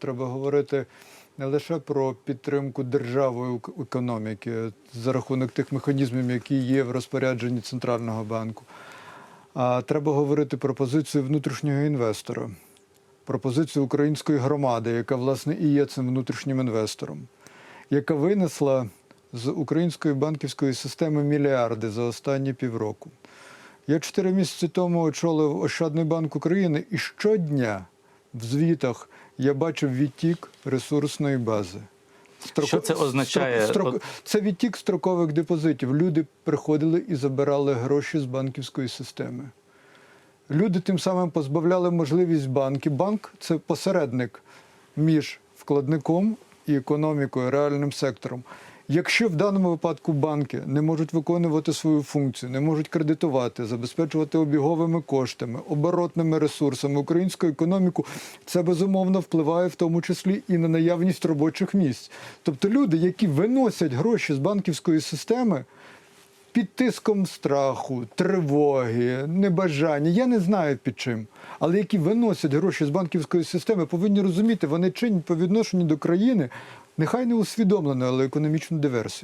треба говорити не лише про підтримку державою економіки за рахунок тих механізмів, які є в розпорядженні центрального банку. А треба говорити про позицію внутрішнього інвестора, про позицію української громади, яка власне і є цим внутрішнім інвестором, яка винесла з української банківської системи мільярди за останні півроку. Я чотири місяці тому очолив Ощадний банк України, і щодня в звітах я бачив відтік ресурсної бази. Строко- Що це означає? строк- Це відтік строкових депозитів. Люди приходили і забирали гроші з банківської системи. Люди тим самим позбавляли можливість банки. Банк це посередник між вкладником і економікою, реальним сектором. Якщо в даному випадку банки не можуть виконувати свою функцію, не можуть кредитувати, забезпечувати обіговими коштами, оборотними ресурсами українську економіку, це безумовно впливає в тому числі і на наявність робочих місць. Тобто люди, які виносять гроші з банківської системи, під тиском страху, тривоги, небажання. Я не знаю під чим. Але які виносять гроші з банківської системи, повинні розуміти, вони чинять по відношенню до країни нехай не усвідомлену, але економічну диверсію.